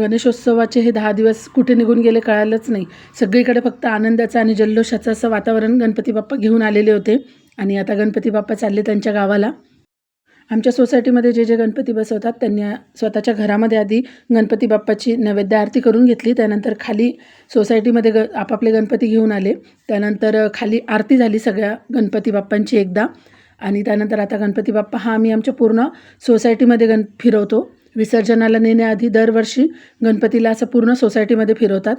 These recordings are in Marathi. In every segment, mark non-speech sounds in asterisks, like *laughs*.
गणेशोत्सवाचे हे दहा दिवस कुठे निघून गेले कळालंच नाही. सगळीकडे फक्त आनंदाचं आणि जल्लोषाचं असं वातावरण गणपती बाप्पा घेऊन आलेले होते. आणि आता गणपती बाप्पा चालले त्यांच्या गावाला. आमच्या सोसायटीमध्ये जे जे गणपती बसवतात त्यांनी स्वतःच्या घरामध्ये आधी गणपती बाप्पाची नैवेद्य आरती करून घेतली. त्यानंतर खाली सोसायटीमध्ये ग आपापले गणपती घेऊन आले. त्यानंतर खाली आरती झाली सगळ्या गणपती बाप्पांची एकदा. आणि त्यानंतर आता गणपती बाप्पा हा आम्ही आमच्या पूर्ण सोसायटीमध्ये गण फिरवतो. विसर्जनाला नेण्याआधी दरवर्षी गणपतीला असं पूर्ण सोसायटीमध्ये फिरवतात.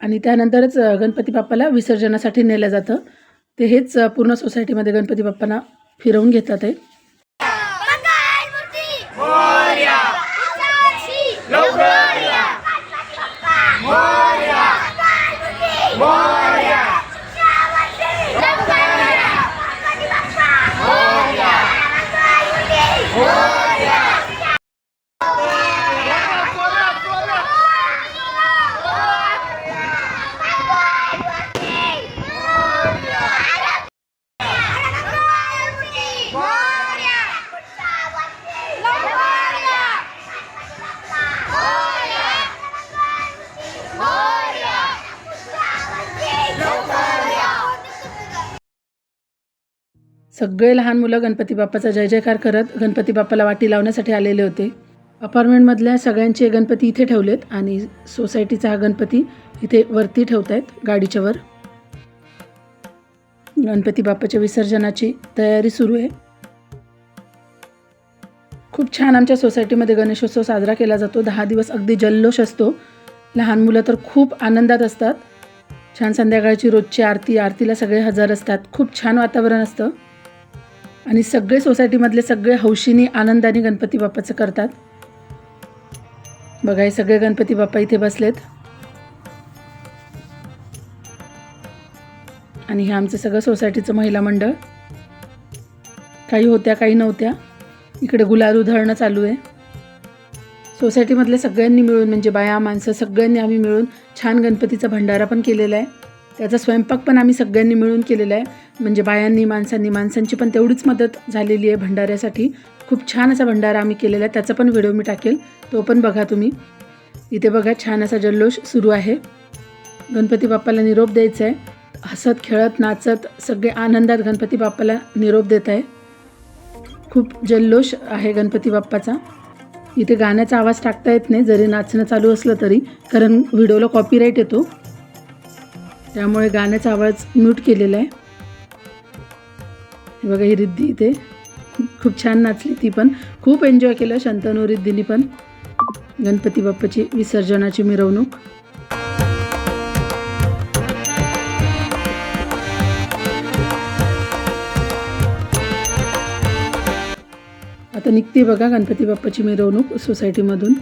आणि त्यानंतरच गणपती बाप्पाला विसर्जनासाठी नेलं जातं. ते हेच पूर्ण सोसायटीमध्ये गणपती बाप्पांना फिरवून घेतात आहे सगळे लहान मुलं गणपती बाप्पाचा जय जयकार करत गणपती बाप्पाला वाटी लावण्यासाठी आलेले होते. अपार्टमेंटमधल्या सगळ्यांचे गणपती इथे ठेवलेत आणि सोसायटीचा हा गणपती इथे वरती ठेवत आहेत गाडीच्या वर. गणपती बाप्पाच्या विसर्जनाची तयारी सुरू आहे. खूप छान आमच्या सोसायटीमध्ये गणेशोत्सव साजरा केला जातो. दहा दिवस अगदी जल्लोष असतो. लहान मुलं तर खूप आनंदात असतात. छान संध्याकाळची रोजची आरती आरतीला सगळे हजर असतात. खूप छान वातावरण असतं. आणि सगळे सोसायटीमधले सगळे हौशीनी आनंदाने गणपती बाप्पाचं करतात. बघा हे सगळे गणपती बाप्पा इथे बसलेत. आणि हे आमचं सगळं सोसायटीचं महिला मंडळ. काही होत्या काही नव्हत्या. इकडे गुलाल उधळणं चालू आहे. सोसायटीमधल्या सगळ्यांनी मिळून म्हणजे बाया माणसं सगळ्यांनी आम्ही मिळून छान गणपतीचा भंडारा पण केलेला आहे. त्याचा स्वयंपाक पण आम्ही सगळ्यांनी मिळून केलेला आहे. म्हणजे बायांनी माणसांनी माणसांची पण तेवढीच मदत झालेली आहे भंडाऱ्यासाठी. खूप छान असा भंडारा आम्ही केलेला आहे. त्याचा पण व्हिडिओ मी टाकेल. तो पण बघा तुम्ही. इथे बघा छान असा जल्लोष सुरू आहे. गणपती बाप्पाला निरोप द्यायचा आहे. हसत खेळत नाचत सगळे आनंदात गणपती बाप्पाला निरोप देत आहे. खूप जल्लोष आहे गणपती बाप्पाचा. इथे गाण्याचा आवाज टाकता येत नाही जरी नाचणं चालू असलं तरी कारण व्हिडिओला कॉपीराईट येतो. त्यामुळे गाण्याचा आवाज म्यूट केलेला आहे. हे बघा ही रिद्धी इथे खूप छान नाचली ती पण. खूप एन्जॉय केलं शंतनू रिद्धीनी पण. गणपती बाप्पाची विसर्जनाची मिरवणूक. आता निघते बघा गणपती बाप्पाची मिरवणूक सोसायटीमधून.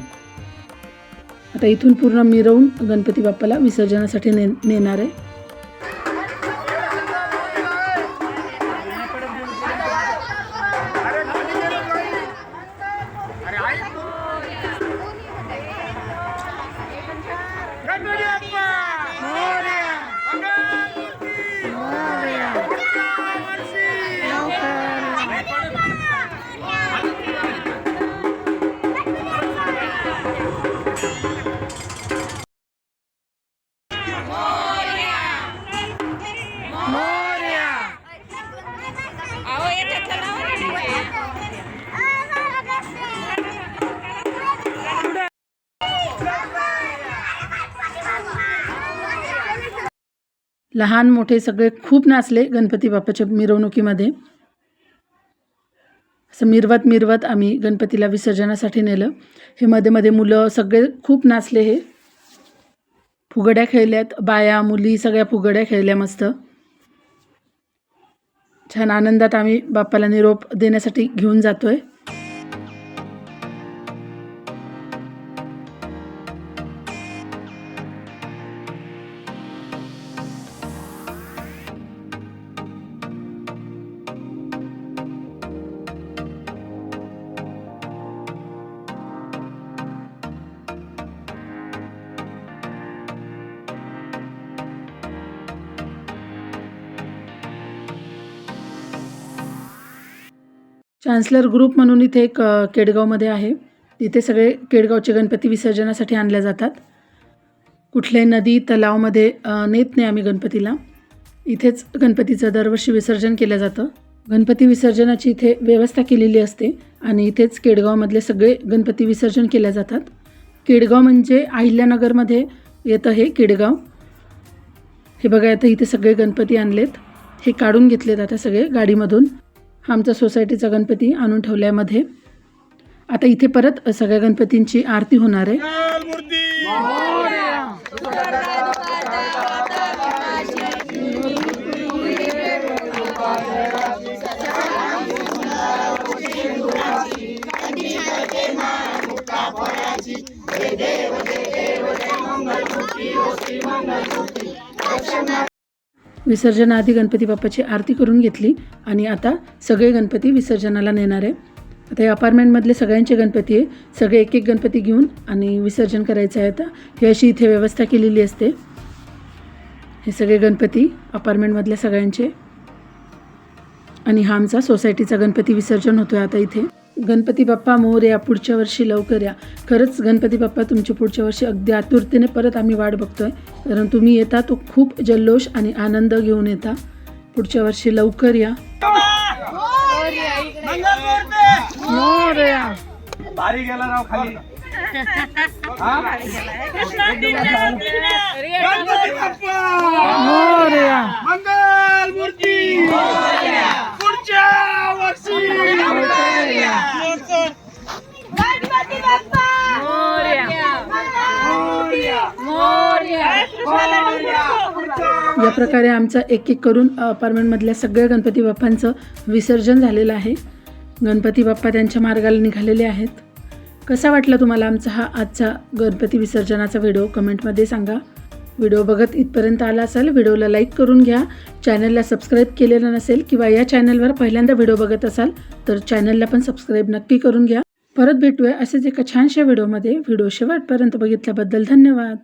आता इथून पूर्ण मिरवून गणपती बाप्पाला विसर्जनासाठी ने नेणार आहे. लहान मोठे सगळे खूप नाचले गणपती बाप्पाच्या मिरवणुकीमध्ये. असं मिरवत मिरवत आम्ही गणपतीला विसर्जनासाठी नेलं. हे मध्ये मध्ये मुलं सगळे खूप नाचले हे. फुगड्या खेळल्यात बाया मुली सगळ्या फुगड्या खेळल्या मस्त. छान आनंदात आम्ही बाप्पाला निरोप देण्यासाठी घेऊन जातो आहे चान्सलर ग्रुप म्हणून इथे एक केडगावमध्ये आहे. इथे सगळे केडगावचे गणपती विसर्जनासाठी आणल्या जातात. कुठल्याही नदी तलावमध्ये नेत नाही आम्ही गणपतीला. इथेच गणपतीचं दरवर्षी विसर्जन केलं जातं. गणपती विसर्जनाची इथे व्यवस्था केलेली असते आणि इथेच केडगावमधले सगळे गणपती विसर्जन केल्या जातात. केडगाव म्हणजे अहिल्यानगरमध्ये येतं हे केडगाव. हे बघा आता इथे सगळे गणपती आणलेत. हे काढून घेतलेत आता सगळे गाडीमधून. हा आमचा सोसायटीचा गणपती आणून ठेवल्यामध्ये. आता इथे परत सगळ्या गणपतींची आरती होणार आहे. विसर्जनाआधी गणपती बाप्पाची आरती करून घेतली आणि आता सगळे गणपती विसर्जनाला नेणार आहे. आता या अपार्टमेंटमधले सगळ्यांचे गणपती आहे. सगळे एक एक गणपती घेऊन आणि विसर्जन करायचं आहे आता. ही अशी इथे व्यवस्था केलेली असते. हे सगळे गणपती अपार्टमेंटमधल्या सगळ्यांचे. आणि हा आमचा सोसायटीचा गणपती विसर्जन होतो आहे आता इथे. गणपती बाप्पा मोर या पुढच्या वर्षी लवकर या. खरंच गणपती बाप्पा तुमच्या पुढच्या वर्षी अगदी आतुरतेने परत आम्ही वाट बघतोय. कारण तुम्ही येता तो खूप जल्लोष आणि आनंद घेऊन येता. पुढच्या वर्षी लवकर या. भारी गेला राव खाली. *laughs* हा? *laughs* गणपती बाप्पा मंगल मूर्ती पुढच्या वर्षी गणपती बाप्पा या प्रकारे आमचं एक एक करून अपार्टमेंटमधल्या सगळ्या गणपती बाप्पांचं विसर्जन झालेलं आहे. गणपती बाप्पा त्यांच्या मार्गाला निघालेले आहेत. कसा वाटला तुम्हाला आमचा हा आजचा गणपती विसर्जनाचा व्हिडिओ? कमेंटमध्ये सांगा. व्हिडिओ बघत इथपर्यंत आला असाल व्हिडिओला लाईक करून घ्या. चॅनलला सबस्क्राईब केलेलं नसेल किंवा या चॅनलवर पहिल्यांदा व्हिडिओ बघत असाल तर चॅनलला पण सबस्क्राईब नक्की करून घ्या. परत भेटूया असेच एका छानशा व्हिडिओमध्ये. व्हिडिओ शेवटपर्यंत बघितल्याबद्दल धन्यवाद.